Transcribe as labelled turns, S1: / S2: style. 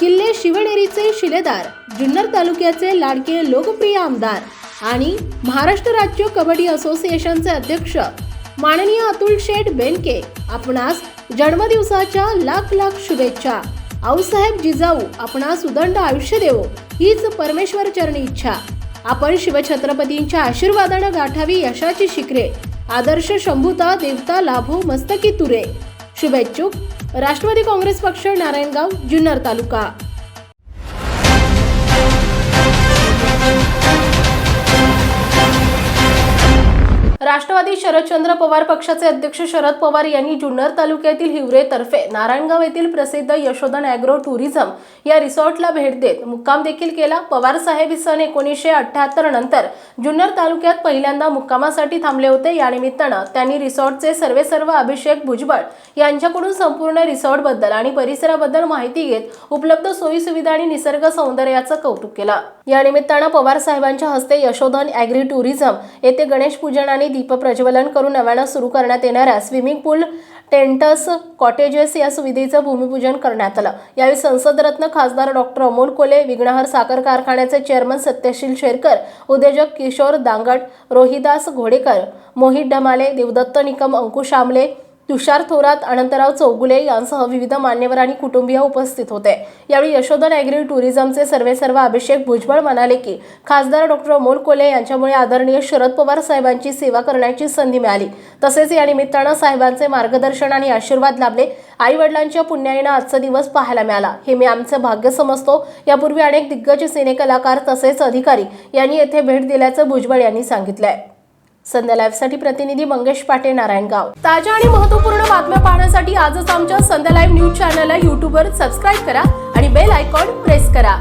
S1: किल्ले शिवनेरीचे शिलेदार जुन्नर तालुक्याचे लाडके लोकप्रिय आमदार आणि महाराष्ट्र राज्य कबड्डी असोसिएशनचे अध्यक्ष माननीय अतुल शेठ बेनके आपणास जन्मदिवसाच्या लाख लाख शुभेच्छा. आऊसाहेब जिजाऊ आपणास उदंड आयुष्य देवो हीच परमेश्वर चरणी इच्छा. आपण शिवछत्रपतींच्या आशीर्वादानं गाठावी यशाची शिखरे. आदर्श शंभुता देवता लाभो मस्तकी तुरे. शुभेच्छुक राष्ट्रवादी काँग्रेस पक्ष नारायणगाव जुन्नर तालुका. राष्ट्रवादी शरदचंद्र पवार पक्षाचे अध्यक्ष शरद पवार यांनी जुन्नर तालुक्यातील हिवरेतर्फे नारायणगाव येथील प्रसिद्ध यशोधन अॅग्रो टुरिझम या रिसॉर्टला भेट देत मुक्काम देखील केला. पवार साहेब सन एकोणीसशे अठ्ठ्याहत्तर नंतर जुन्नर तालुक्यात पहिल्यांदा मुक्कामासाठी थांबले होते. या निमित्तानं त्यांनी रिसॉर्टचे सर्वे सर्व अभिषेक भुजबळ यांच्याकडून संपूर्ण रिसॉर्टबद्दल आणि परिसराबद्दल माहिती घेत उपलब्ध सोयी सुविधा आणि निसर्ग सौंदर्याचं कौतुक केलं. या निमित्तानं पवार साहेबांच्या हस्ते यशोधन ॲग्री टुरिझम येथे गणेश पूजन आणि दीपप्रज्वलन करून नव्यानं सुरू करण्यात येणाऱ्या स्विमिंग पूल टेंटस कॉटेजेस या सुविधेचं भूमिपूजन करण्यात आलं. यावेळी संसदरत्न खासदार डॉक्टर अमोल कोले विघ्नहर साखर कारखान्याचे चेअरमन सत्यशील शेरकर उद्योजक किशोर दांगट रोहिदास घोडेकर मोहित ढमाले देवदत्त निकम अंकुश आमले तुषार थोरात अनंतराव चौगुले यांसह विविध मान्यवर आणि कुटुंबीय उपस्थित होते. यावेळी यशोधन ॲग्री टुरिझमचे सर्वे सर्व अभिषेक भुजबळ म्हणाले की खासदार डॉक्टर अमोल कोले यांच्यामुळे आदरणीय शरद पवार साहेबांची सेवा करण्याची संधी मिळाली. तसेच या निमित्तानं साहेबांचे मार्गदर्शन आणि आशीर्वाद लाभले. आई वडिलांच्या पुण्याईनं आजचा दिवस पाहायला मिळाला. हे मी आमचं भाग्य समजतो. यापूर्वी अनेक दिग्गज सिनेकलाकार तसेच अधिकारी यांनी येथे भेट दिल्याचं भुजबळ यांनी सांगितलंय. संध्या लाईव्हसाठी प्रतिनिधी मंगेश पाटे नारायणगाव ताज्या आणि महत्त्वपूर्ण बातम्या पाहण्यासाठी आजच आमच्या संध्या लाईव्ह न्यूज चॅनलला युट्यूबवर सबस्क्राईब करा आणि बेल आयकॉन प्रेस करा.